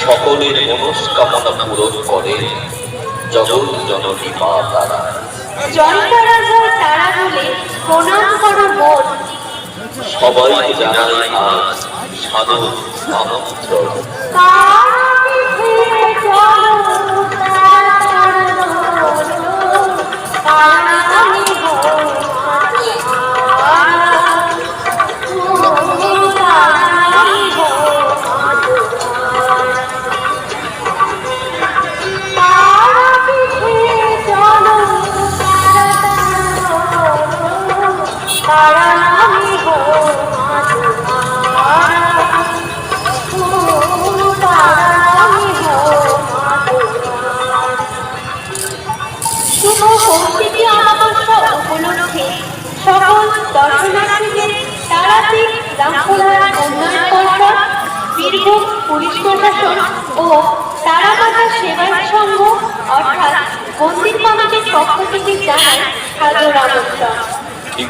সকলের মনস্কামনা পূরণ করে জগৎ জননী মা তারা। তারা বলে প্রণাম করো বোন সবাই জানাই আজ সাধন আমন্ত্রণ। তারা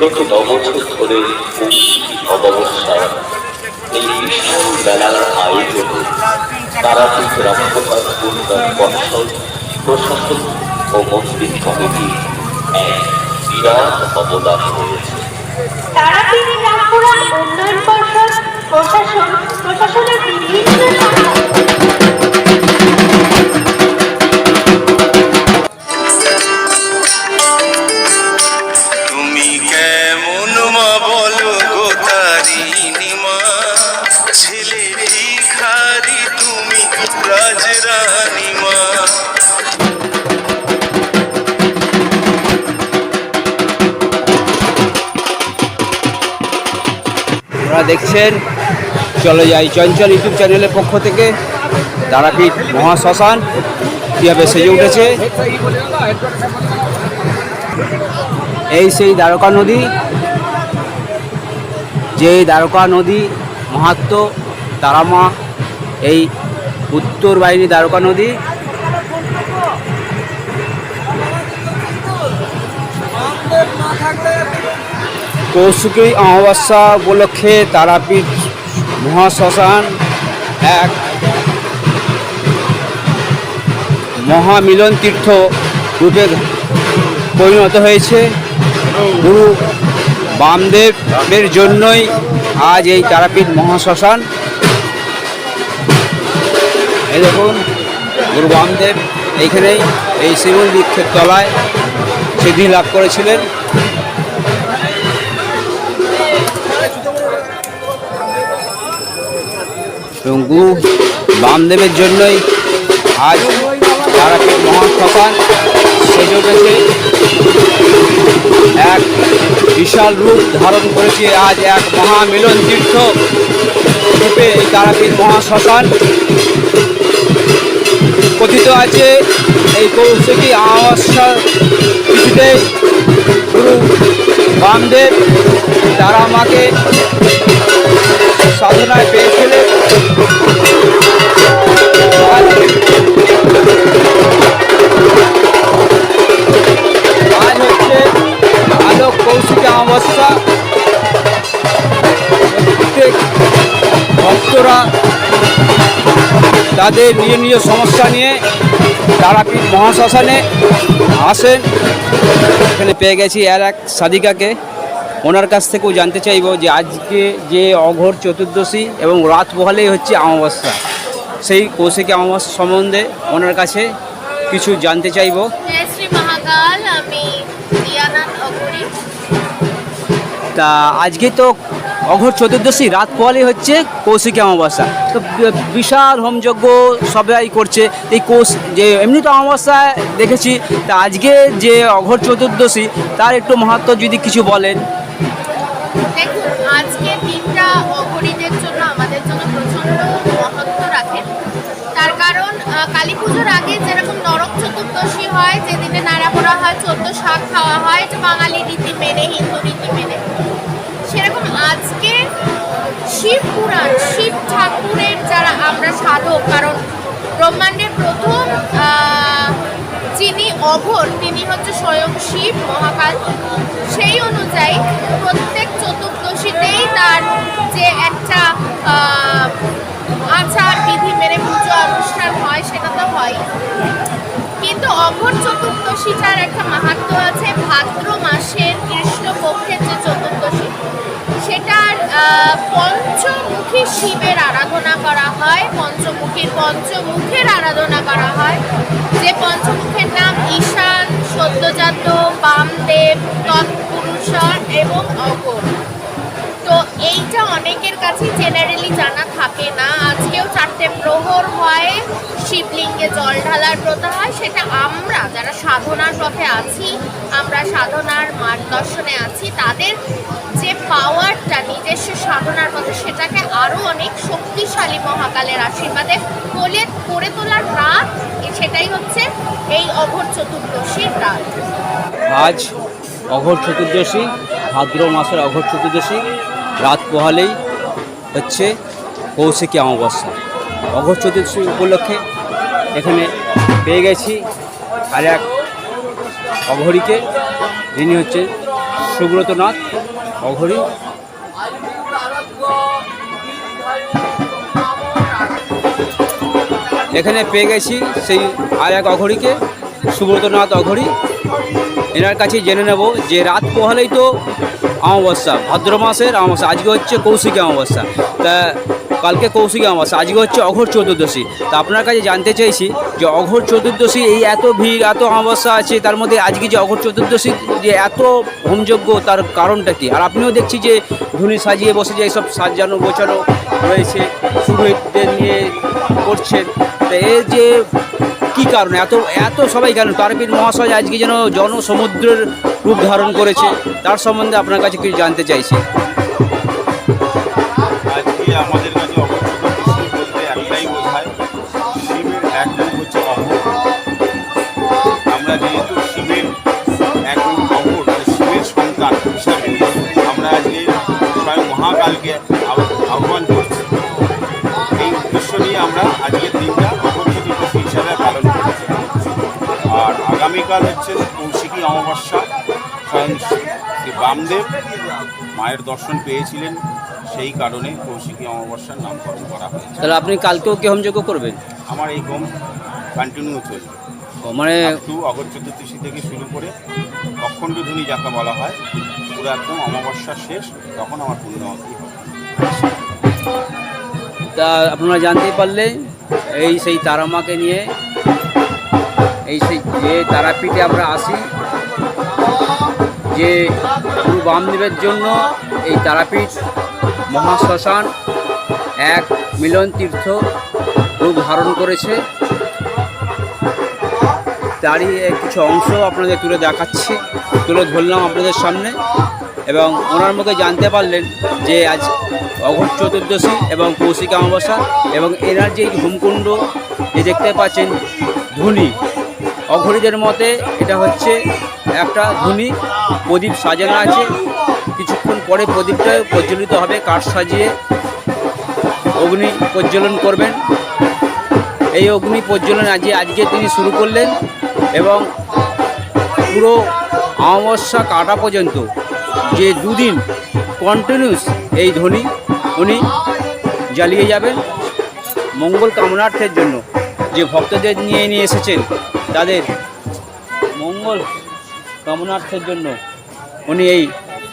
বিগত নবছর ধরে অমাবস্যা এই বিশাল মেলার আয়োজনে, তারাপীঠ রামপ্রসাদ উন্নয়ন পর্ষদ প্রশাসন ও মন্দির কমিটি এক বিরাট অবদান রয়েছে। রামপুরহাট উন্নয়ন পর্ষদ, প্রশাসন, প্রশাসনের বিভিন্ন আপনারা দেখছেন চলে যাই চঞ্চল ইউটিউব চ্যানেলের পক্ষ থেকে। তারাপীঠ মহাশ্মশান, কীভাবে সেজে উঠেছে? এই সেই দ্বারকা নদী যে দ্বারকা নদী মাহাত্ম তারামা, এই উত্তর বাহিনী দ্বারকা নদী কৌশিকী অমাবস্যা উপলক্ষে তারাপীঠ মহাশ্মশান এক মহামিলন তীর্থ রূপে পরিণত হয়েছে। গুরু বামদেবের জন্যই আজ এই তারাপীঠ মহাশ্মশান। এই দেখুন, গুরু বামদেব এইখানেই এই শিমুল বৃক্ষের তলায় সিদ্ধি লাভ করেছিলেন। এবং গুরু বামদেবের জন্যই আজ তারাপীঠ মহাশ্মশান সেজে উঠেছে এক বিশাল রূপ ধারণ করেছে আজ এক মহামিলন তীর্থ। রূপে এই তারাপীঠ মহাশ্মশান কথিত আছে। এই কৌশিকী অমাবস্যা তিথিতে গুরু বামদেব তারা আমাকে সাধনায় পেয়েছিলেন ভক্তরা তাদের নিজ নিজ সমস্যা নিয়ে তারাপীঠ মহাশ্মশানে আসেন। এখানে পেয়ে গেছি আর এক সাদিকাকে ওনার কাছ থেকেও জানতে চাইব যে আজকে যে অঘোর চতুর্দশী এবং রাত পোহালেই হচ্ছে অমাবস্যা সেই কৌশিকী অমাবস্যা সম্বন্ধে ওনার কাছে কিছু জানতে চাইব। অঘরি। তা আজকে তো অঘোর চতুর্দশী রাত পোহালেই হচ্ছে কৌশিকী অমাবস্যা। তো বিশাল হোমযজ্ঞ সবাই করছে এই কৌশ যে এমনি তো অমাবস্যায় দেখেছি তা আজকে যে অঘোর চতুর্দশী তার একটু মাহাত্ম যদি কিছু বলেন। দেখুন, আজকে দিনটা অঘরীদের জন্য আমাদের জন্য প্রচণ্ড মহত্ব রাখে তার কারণ কালী পুজোর আগে যেরকম নরক চতুর্দশী হয়, যেদিনে নাড়া পোড়া হয়, চোদ্দ শাক খাওয়া হয় যে বাঙালি রীতি মেনে, হিন্দু রীতি মেনে। সেরকম আজকে শিব পুরাণ, শিব ঠাকুরের যারা আমরা সাধক, কারণ ব্রহ্মাণ্ডের প্রথম যিনি অভর তিনি হচ্ছে স্বয়ং শিব মহাকাল। সেই অনুযায়ী প্রত্যেক চতুর্দশীতেই তার যে একটা আচার, বিধি মেরে পুজো, অনুষ্ঠান হয়, সেটা তো হয়। কিন্তু অভর চতুর্দশীটার একটা মাহাত্ম আছে, ভাদ্র মাসের কৃষ্ণপক্ষের যে চতুর্দশী পঞ্চমুখী শিবের আরাধনা করা হয়। পঞ্চমুখীর পঞ্চমুখের আরাধনা করা হয়। যে পঞ্চমুখের নাম ঈশান, সদ্যজাত, বামদেব তৎপুরুষা এবং অঘর তো এইটা অনেকের কাছে জেনারেলি জানা থাকে না। আজকেও চারটে প্রহর হয়। শিবলিঙ্গে জল ঢালার প্রথা হয়, সেটা আমরা যারা সাধনার পথে আছি, আমরা সাধনার মার্গদর্শনে আছি, তাদের যে পাওয়ারটা নিজস্ব সাধনার পথে, সেটাকে আরও অনেক শক্তিশালী মহাকালের আশীর্বাদে কোলে, করে তোলার রাত সেটাই হচ্ছে এই অঘর চতুর্দশীর রাত। আজ অঘর চতুর্দশী, ভাদ্র মাসের অঘর চতুর্দশী, রাত পোহালেই হচ্ছে কৌশিকী অমাবস্যা। অঘর চতুর্দশী উপলক্ষে এখানে পেয়ে গেছি আর এক অঘরীকে। যিনি হচ্ছে সুব্রত নাথ অঘরী। এখানে পেয়ে গেছি সেই আর এক অঘরীকে সুব্রতনাথ অঘরী। এনার কাছে জেনে নেব যে রাত পোহালেই তো অমাবস্যা, ভাদ্র মাসের অমাবস্যা, আজকে হচ্ছে কৌশিকী অমাবস্যা। তা কালকে কৌশিকী অমাবস্যা, আজকে হচ্ছে অঘোর চতুর্দশী। তা আপনার কাছে জানতে চাইছি যে অঘোর চতুর্দশী এই এত ভিড়, এত অমাবস্যা আছে, তার মধ্যে আজকে যে অঘর চতুর্দশী, যে এত হোমযোগ্য তার কারণটা কি? আর আপনিও দেখছি যে ধুনি সাজিয়ে বসে যে এইসব সাজানো, গোছানো রয়েছে, পুরোহিতদের নিয়ে করছেন। তা এর যে কি কারণে? এত এত সবাই কেন? তারপীঠ মহাশয় আজকে যেন জনসমুদ্রের রূপ ধারণ করেছে, তার সম্বন্ধে আপনার কাছে কিছু জানতে চাইছি। আজকে আমাদের একটাই বোঝায় শিবের এক হচ্ছে আমরা যেহেতু শিবের এক রূপ শিবের সন্তান হিসাবে আমরা আজকে স্বয়ং মহাকালকে আহ্বান করছি এই উদ্দেশ্য নিয়ে আমরা আজকের দিনটা হিসাবে পালন করছি আর আগামীকাল হচ্ছে অমাবস্যা শ্রী বামদেব। মায়ের দর্শন পেয়েছিলেন। সেই কারণে কৌশিকী অমাবস্যার নামকরণ করা হয়েছে। তাহলে আপনি কালকেও কি হোমযোগ্য করবেন? আমার এই হোম কন্টিনিউ চলবে। মানে টু অগর চতুর্দশী থেকে শুরু করে অখণ্ড ধ্বনি যাকে বলা হয় পুরো একদম অমাবস্যা শেষ তখন আমার হবে। তা আপনারা জানতে পারলে এই সেই তারামাকে নিয়ে এই সেই যে তারাপীঠে আমরা আসি যে গুরু বামদেবের জন্য এই তারাপীঠ মহাশ্মশান এক মিলন তীর্থ রূপ ধারণ করেছে। তারই কিছু অংশ আপনাদের তুলে দেখাচ্ছি, তুলে ধরলাম আপনাদের সামনে এবং ওনার মুখে জানতে পারলেন যে আজ অঘট চতুর্দশী এবং কৌশিকা অমাবস্যা এবং এনার যে হোমকুণ্ড যে দেখতে পাচ্ছেন ধুনি। অঘরীদের মতে এটা হচ্ছে একটা ধুনি, প্রদীপ সাজানো আছে। কিছুক্ষণ পরে প্রদীপটা প্রজ্বলিত হবে, কাঠ সাজিয়ে অগ্নি প্রজ্বলন করবেন। এই অগ্নি প্রজ্বলন আজ, আজকে তিনি শুরু করলেন এবং পুরো অমাবস্যা কাটা পর্যন্ত যে দুদিন কন্টিনিউস এই ধ্বনি উনি জ্বালিয়ে যাবেন। মঙ্গল কামনার্থের জন্য যে ভক্তদের নিয়ে নিয়ে এসেছেন, তাদের মঙ্গল কামনার্থের জন্য উনি এই